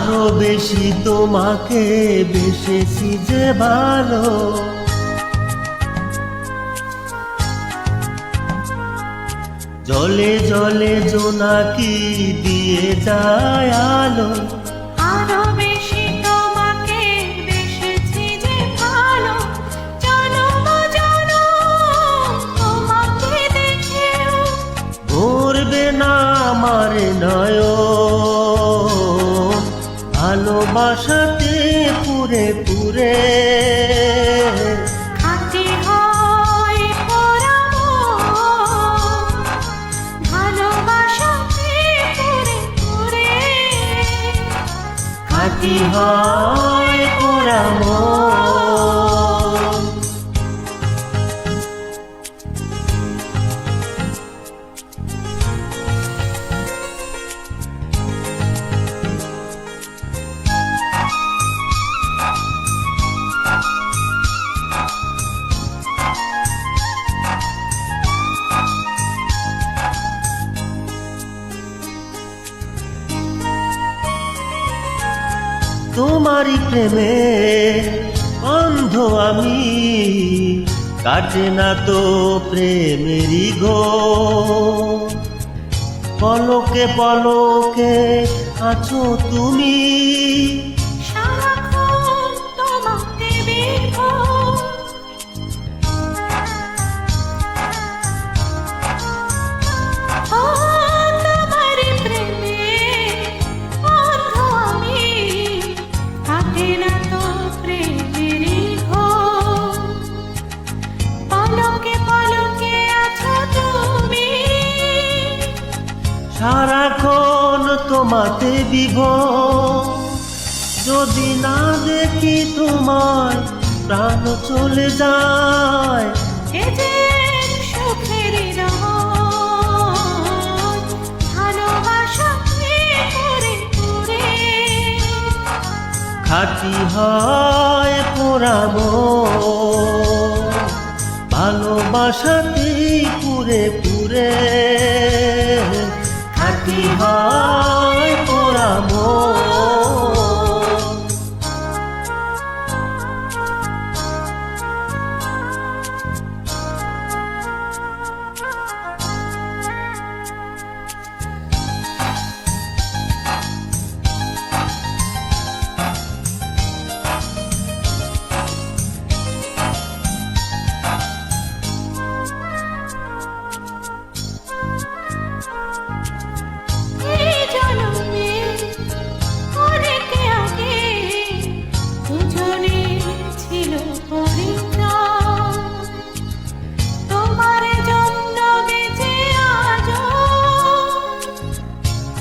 আরও বেশি তোমাকে বেসেছি যে ভালো। জলে জলে জোনাকি দিয়ে যায় আলো। আরও বেশি তোমাকে বেসেছি যে ভালো। জনম জনম তোমাকে দেখেও ভরবে না আমার নয় ভালোবাসাতে পুরে পুরে। হাতি হয় পুরামো খাটি হয় পোড়ামো তোমারই প্রেমে অন্ধ আমি। কাটে না তো প্রেমেরই গো। পলকে পলকে আছো তুমি। সারাক্ষণ তোমাকে সারাক্ষণ তোমাতে বিভ যদি না দেখি তোমায় প্রাণ চলে যায়। খাটি হয় পোড়াম ভালোবাসাতে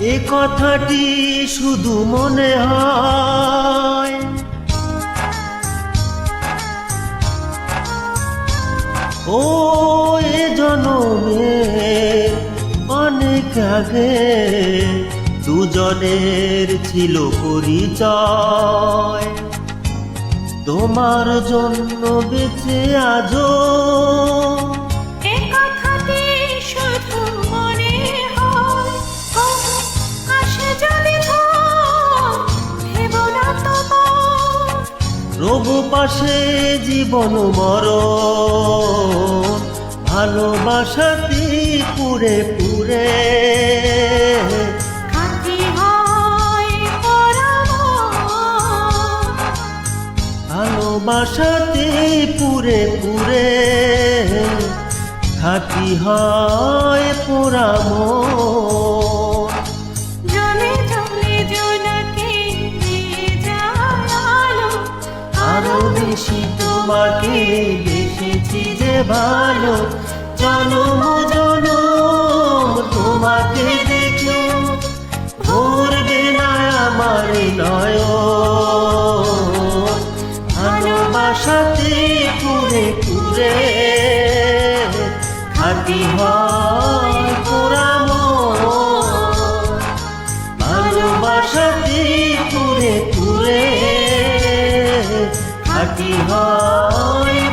এ কথাটি শুধু মনে হয়। ও এ জনমে অনেক আগে দুজনের ছিল পরিচয়। তোমার জন্য বেঁচে আজও পাশে জীবন মর ভালোবাসাতে পুরে পুরে? হয় ভালোবাসাতে পুরে পুরে? খাটি হয় পোড়াম তোমাকে বেসেছি যে ভালো। জনম জনম তোমাকে দেখো। ভরবে না আমার নয় ভালোবাসাতে পুরে পুরে খাটি হয় পোড়াম ভালোবাসাতে পুরে পুরে খাটি হয়।